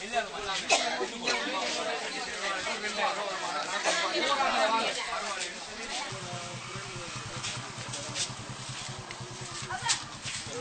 இல்ல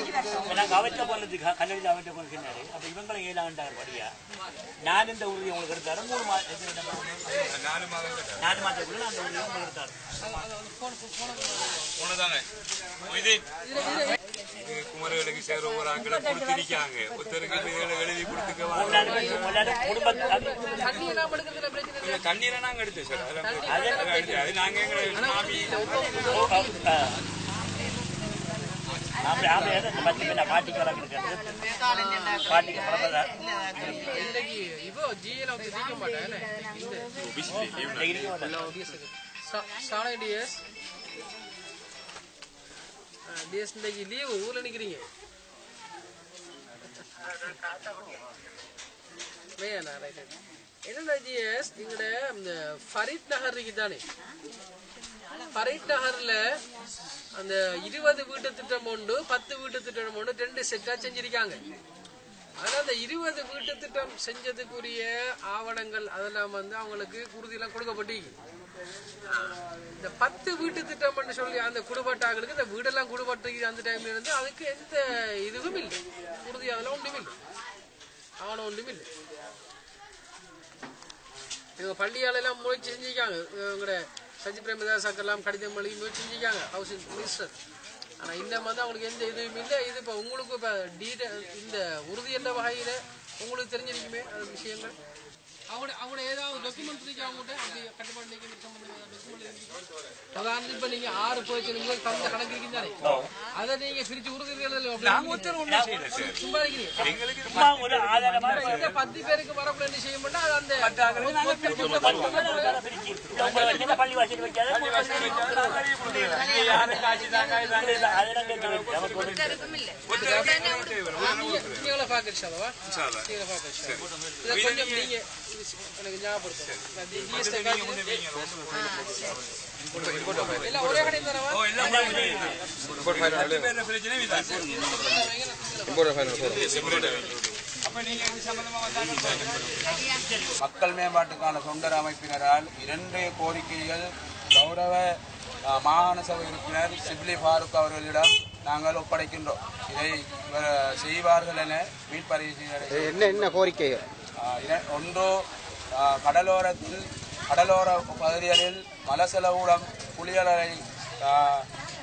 இந்த இந்த கோமிதா நாங்க அவற்றை போனது கல்லூரியில் அவற்றை போன சொன்னாரு அப்ப இவங்களும் ஏழாண்டார் படியா? நான் இந்த உறுதி உங்களுக்கு எடுத்தாரு. மூணு மாதம் நாலு மாதத்துக்குள்ள அந்த உறுதி உங்களுக்கு எடுத்தாரு. குமரர்களுக்கு சேர ஒரு ஆக்களை கொடுத்திருக்காங்க. ஒருத்தருக்கு எழுதி கொடுத்துக்க தண்ணீரை நாங்க எடுத்தோம் சார். அது நாங்க எங்களை மாமி அப்படி அப்படி இந்த பத்து பாட்டிக்கு வர பாட்டிக்கு ஜிஎல வந்து டிஎஸ் டிஎஸ் இன்னைக்கு லீவு ஊர்ல நிக்கிறீங்க வேணா ரைட் என்னடா ஜிஎஸ் எங்கட ஃபரித் நகர் இருக்கு தானே ஃபரீத் நகர்ல அந்த இருபது வீட்டு திட்டம் உண்டு பத்து வீட்டு திட்டம் உண்டு ரெண்டு செட்டா செஞ்சிருக்காங்க. ஆனா அந்த இருபது வீட்டு திட்டம் செஞ்சதுக்குரிய ஆவணங்கள் அதெல்லாம் வந்து அவங்களுக்கு உறுதியெல்லாம் கொடுக்கப்பட்டிருக்கு. இந்த பத்து வீட்டு திட்டம்னு சொல்லி அந்த குடும்பட்டாங்களுக்கு இந்த வீடெல்லாம் குடும்பட்டு அந்த டைம்ல இருந்து அதுக்கு எந்த இதுவும் இல்லை. உறுதி அதெல்லாம் ஒன்றும் இல்லை. ஆவணம் ஒன்றும் இல்லை. இவங்க பள்ளியாலெல்லாம் முயற்சி செஞ்சிருக்காங்க. இவங்களோட சஜி பிரேமதாசாக்கெல்லாம் கடிதம் எழுதி முயற்சி செஞ்சாங்க ஹவுசிங் மினிஸ்டர் ஆனால் இந்த மாதிரி அவங்களுக்கு எந்த இதுவும் இல்லை. இது இப்போ உங்களுக்கு இப்போ டீட இந்த உறுதி என்ற வகையில் உங்களுக்கு தெரிஞ்சிருக்குமே அந்த விஷயங்கள். அவங்க அவங்க ஏதாவது டாக்குமெண்ட் இருக்கு அவங்ககிட்ட நீங்க ஆறு போயிட்டு தந்த கணக்கு இருக்குதானே அதை நீங்க பிரிச்சு உறுதி பத்து பேருக்கு வரக்குள்ள என்ன செய்ய அந்த கொஞ்சம் நீங்க எனக்கு மக்கள் மேம்பாட்டுக்கான தொண்டர் அமைப்பினரால் இரண்டு கோரிக்கைகள் கௌரவ மாகாண சபை உறுப்பினர் சிப்லி ஃபாரூக் அவர்களிடம் நாங்கள் ஒப்படைக்கின்றோம். இதை செய்வார்கள் என மீட்பறிக்கை என்ன என்ன கோரிக்கைகள்? ஒன்று கடலோரத்தில் கடலோர பகுதிகளில் மலசலகூடம் குளியலரை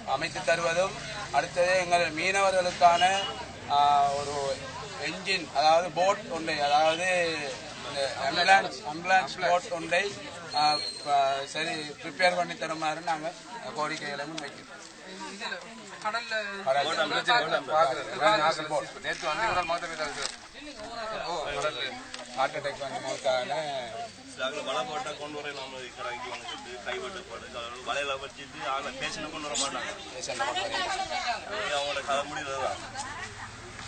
அமைத்து தருவதும் அடுத்தது எங்கள் மீனவர்களுக்கான ஒரு என்ஜின் அதாவது போட் ஒன்றை அதாவது அம்புலன்ஸ் அம்புலன்ஸ் போட் ஒன்றை சரி ப்ரிப்பேர் பண்ணி தருமாறு நாங்கள் கோரிக்கைகளை முன்வைக்கிறோம் நேற்று வந்து ஹார்ட் அட்டாக் வந்து மௌத்தான நாங்கள் வலை போட்டா கொண்டு வர நம்ம கடைக்கு வாங்கிட்டு கைவிட்டப்பாடு வலையில வச்சுட்டு ஆளை பேஷண்ட் கொண்டு வர மாட்டாங்க. அவங்களோட கதை முடியறது தான்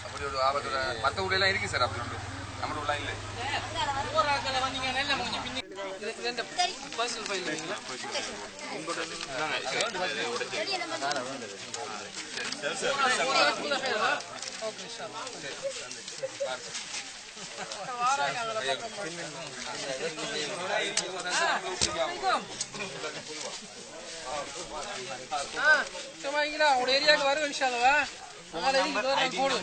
அப்படி ஒரு ஆபத்துல மற்ற ஊர்ல இருக்கு சார் அப்படி உண்டு நம்ம ஊர்ல இல்லை. ஃபைல் இல்லைங்களா ஓகே சார். சும்மா இங்கடா உங்க ஏரியாவுக்கு இன்ஷால்லவா நாளைக்கு போடு